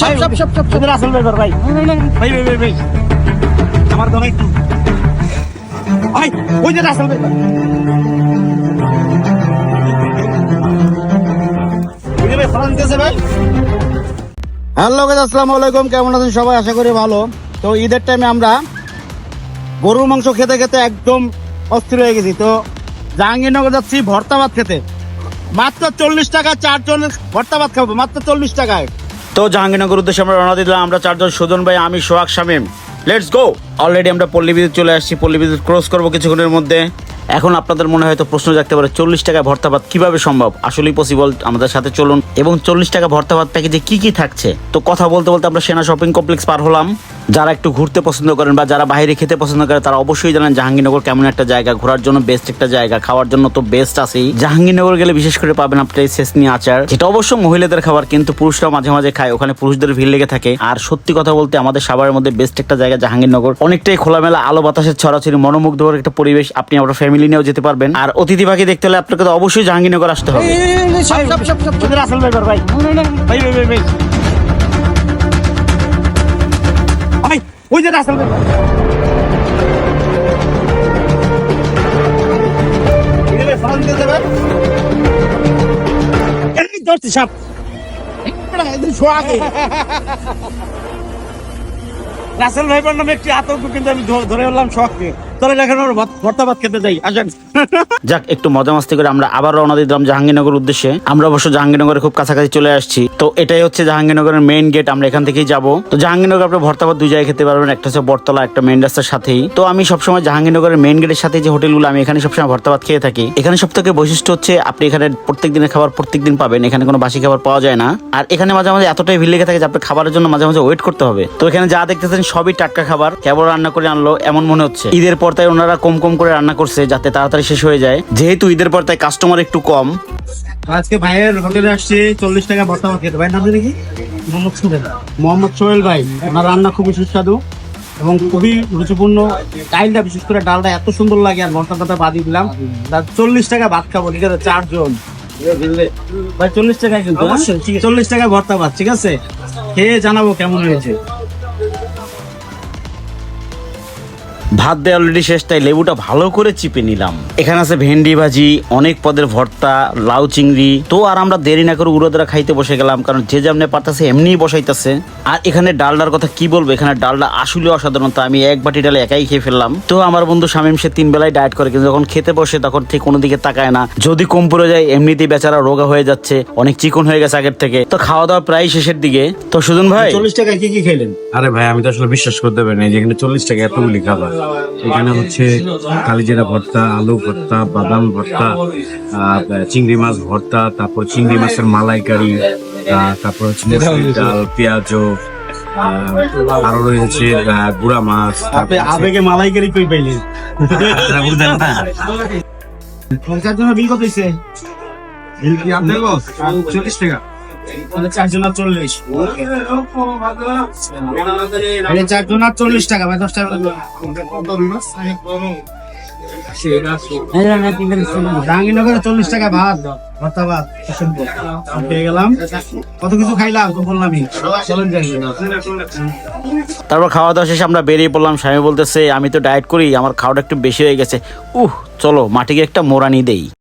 সব সব সব সব সব। রাসেল ভাই। ভাই ভাই ভাই ভাই। ভাই আমার দোকান একটু ভাই ওই যে রাসেল ভাই হ্যালো আসসালামু আলাইকুম। কেমন আছেন সবাই? আশা করি ভালো। তো ঈদের টাইমে আমরা গরুর মাংস খেতে খেতে একদম অস্থির হয়ে গেছি। তো জাহাঙ্গীরনগর যাচ্ছি ভর্তা ভাত খেতে। মাত্র চল্লিশ টাকা চারজন ভর্তা ভাত খাব। মাত্র চল্লিশ টাকায়। তো জাহাঙ্গীরনগর উদ্দেশ্যে আমরা রওনা দিলাম। আমরা চারজন, সুজন ভাই, আমি, Sohag, Shamim. Let's go already আমরা পল্লী বিদ্যুৎ চলে আসছি। পল্লী বিদ্যুৎ ক্রস করব কিছুক্ষণের মধ্যে। এখন আপনাদের মনে হয়তো প্রশ্ন জাগতে পারে, চল্লিশ টাকা ভর্তা ভাত কীভাবে সম্ভব? আসলেই পসিবল আমাদের সাথে চলুন। এবং চল্লিশ টাকা ভর্তা ভাত প্যাকেজে কী কী থাকছে, তো কথা বলতে বলতে আমরা সেনা শপিং কমপ্লেক্স পার হলাম। যারা একটু ঘুরতে পছন্দ করেন বা যারা বাইরে খেতে পছন্দ করে তারা অবশ্যই জানেন জাহাঙ্গীরনগর কেমন একটা জায়গা ঘোরার জন্য বেস্ট একটা জায়গা খাওয়ার জন্য তো বেস্ট আছেই জাহাঙ্গীরনগর গেলে বিশেষ করে পাবেন আপনি এই সেসনি আচার যেটা অবশ্য মহিলাদের খাবার কিন্তু পুরুষরাও মাঝে মাঝে খায় ওখানে পুরুষদের ভিড় লেগে থাকে আর সত্যি কথা বলতে আমাদের সবার মধ্যে বেস্ট একটা জায়গা জাহাঙ্গীরনগর অনেকটাই খোলামেলা আলো বাতাসের ছড়াছড়ি মনোমুগ্ধকর একটা পরিবেশ আপনি আপনার ফ্যামিলি নিয়েও যেতে পারবেন আর অতিথি পাখি দেখতে হলে আপনাকে তো অবশ্যই জাহাঙ্গীরনগর আসতে হবে ওই যে। এই ধরছি সাপ রাসেল ভাইবার নামে একটি আতঙ্ক কিন্তু আমি ধরে বললাম শখকে ভর্তা ভাত যাক, একটু মজা মাস্তি করে আমরা আবার রওনা দিলাম জাহাঙ্গীরনগর উদ্দেশ্যে। আমরা অবশ্য জাহাঙ্গীরনগরের খুব কাছাকাছি চলে আসছি। তো এটাই হচ্ছে জাহাঙ্গীরনগরের মেইন গেট আমরা এখান থেকেই যাব। তো জাহাঙ্গীরনগর আপনি ভর্তাবাদ দুই জায়গায় খেতে পারবেন, একটা হচ্ছে বটতলা, একটা মেইন রাস্তার সাথেই। তো আমি সবসময় জাহাঙ্গীরনগরের মেইন গেটের সাথে যে হোটেলগুলো আমি এখানে সবসময় ভর্তাবাদ খেয়ে থাকি। এখানে সব থেকে বৈশিষ্ট্য হচ্ছে, আপনি এখানে প্রত্যেক দিনের খাবার প্রত্যেক দিন পাবেন। এখানে কোনো বাসি খাবার পাওয়া যায় না। আর এখানে মাঝে মাঝে এতটাই ভিড় লেগে থাকে যে আপনি খাবারের জন্য মাঝে মাঝে ওয়েট করতে হবে। তো এখানে যা দেখতেছেন, সবই টাটকা খাবার। কেবল রান্না করে আনলো, এমন মনে হচ্ছে। ঈদের পর তাই ওনারা কম কম করে রান্না করছে যাতে তাড়াতাড়ি শেষ হয়ে যায়। যেহেতু ঈদের পর তাই কাস্টমার একটু কম। আজকে ভাইয়ের হোটেলে আসছে চল্লিশ টাকা ভর্তা ভাত খেতে ভাই নাম দেখি মোহাম্মদ সোহেল। মোহাম্মদ সোহেল ভাই ওনার রান্না খুবই সুস্বাদু এবং খুবই রুচিপূর্ণ ডালটা বিশেষ করে ডালটা এত সুন্দর লাগে আর ভর্তা টাতা বাদি দিলাম। তার চল্লিশ টাকা ভাত খাব ঠিক আছে? চারজন। ভাই চল্লিশ টাকায় কিন্তু হ্যাঁ? চল্লিশ টাকা ভর্তা ভাত ঠিক আছে? খেয়ে জানাব কেমন হয়েছে। ভাত দেয় অলরেডি শেষ তাই লেবুটা ভালো করে চিপে নিলাম। এখানে আছে ভেন্ডি ভাজি অনেক পদের ভর্তা লাউ চিংড়ি। তো আর আমরা দেরি না করে উড়োদরা খাইতে বসে গেলাম কারণ যে যেমনি পারতেছে এমনিই বসাইতেছে। আর এখানে ডালডার কথা কি বলব এখানে ডালটা আসলে অসাধারণ তো আমি এক বাটি ডালে একাই খেয়ে ফেললাম। তো আমার বন্ধু শামিম সে তিন বেলায় ডায়েট করে কিন্তু যখন খেতে বসে তখন ঠিক কোনো দিকে তাকায় না। যদি কম পড়ে যায় এমনিতেই বেচারা রোগা হয়ে যাচ্ছে অনেক চিকন হয়ে গেছে আগের থেকে। তো খাওয়া দাওয়া প্রায় শেষের দিকে। তো সুজন ভাই চল্লিশ টাকায় কি কি খেলেন? আরে ভাই আমি তো আসলে বিশ্বাস করতে পারি না যে এখানে চল্লিশ টাকা এতগুলি খাবার। এখানে হচ্ছে কালিজেরা ভর্তা আলু ভর্তা বাদাম ভর্তা চিংড়ি মাছ ভর্তা তারপর চিংড়ি মাছের মালাইকারি তারপর হচ্ছে ডাল পেঁয়াজও আহ, আরও রয়েছে গুড়া মাছ আপনি আবেগে মালাইকারি কই পাইলেন? আপনারা না? পঞ্চাশ জনের বিল কত হয়েছে চল্লিশ টাকা। চারজন চল্লিশ। টাকা ভাই দশ টাকা জাহাঙ্গীরনগরে চল্লিশ টাকা ভাত ভর্তা ভাত পেয়ে গেলাম। কত কিছু খাইলাম তো বললামই তারপর খাওয়া দাওয়া শেষে আমরা বেরিয়ে পড়লাম। স্বামী বলতেছে আমি তো ডায়েট করি আমার খাওয়াটা একটু বেশি হয়ে গেছে। উহ চলো মাটিকে একটা মোরানি দেই।